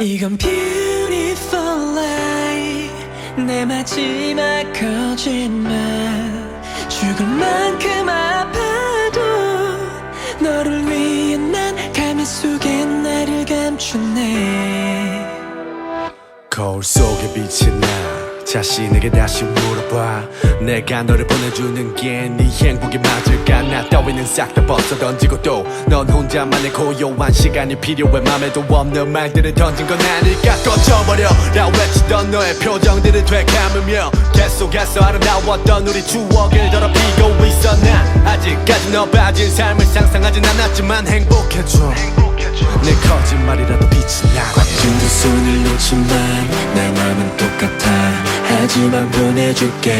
이건 beautiful life 내 마지막 거짓말. 죽을 만큼 아파도 너를 위해 난 가면 속에 나를 감추네. 거울 속에 비친 나 자신에게 다시 물어봐. 내가 너를 보내주는 게 네 행복이 맞을까? 나 따위는 싹 다 벗어 던지고 또 넌 혼자만의 고요한 시간이 필요해. 맘에도 없는 말들을 던진 건 아닐까? 꺼져버려 라. 외치던 너의 표정들을 되감으며 계속해서 아름다웠던 우리 추억을 더럽히고 있어. 나 아직까지 너 빠진 삶을 상상하진 않았지만 행복해져. 내 거짓말이라도 빛이 나 꽉쥔 두 손을 놓지만 내 맘은 똑같아 하지만 보내줄게.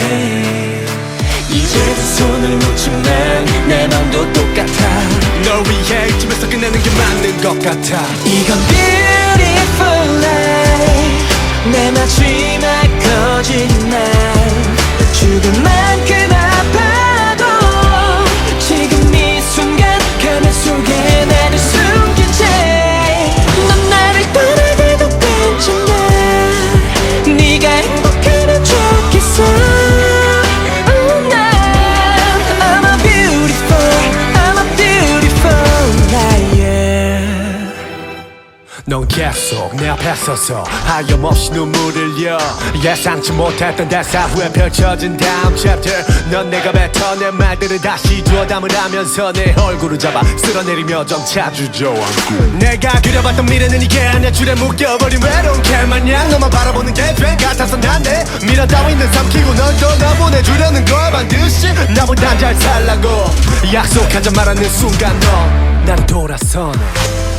이제 두 손을 놓지만 내 맘도 똑같아. 널 위해 이쯤에서 끝내는 게 맞는 것 같아. 이건 beautiful life. 내 마지막 거짓말 넌 계속 내 앞에 서서 하염없이 눈물을 흘려. 예상치 못했던 대사 후에 펼쳐진 다음 챕터 넌 내가 뱉어낸 말들을 다시 주워 담으라면서 내 얼굴을 잡아 쓸어내리며 점차 주저앉고 내가 그려봤던 미래는 이게 아니야. 줄에 묶여버린 외로운 개마냥 너만 바라보는 게죄 같아서 난내 미련 따위는 삼키고 널 떠나보내주려는 걸 반드시 나보단 잘 살라고. 약속한 자 말하는 순간 너난 돌아서네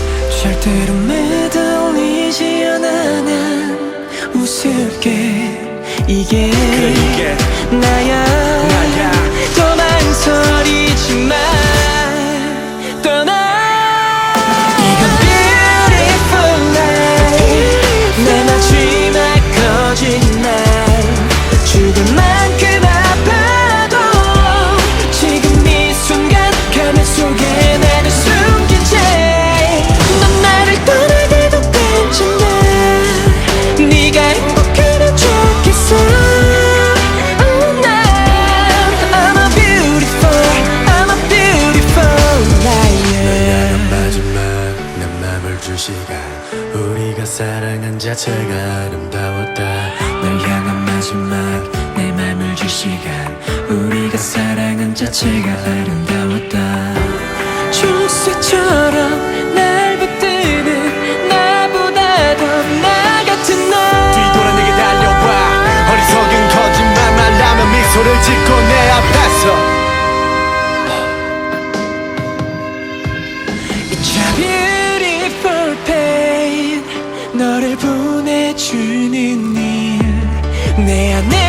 절대로 매달리지 않아 난 웃을게 이게 그래 이게 나야 나야. 더 망설이지 마 줄 시간. 우리가 사랑한 자체가 아름다웠다. 널 향한 마지막 내 맘을 줄 시간. 우리가 사랑한 자체가 아름다웠다. jul새처럼 날 붙드는 나보다 더 나 같은 너. 뒤돌아 내게 달려와. 어리석은 거짓말만 하면 미소를 짓고 내 앞에서. a beautiful 주님 일내 안에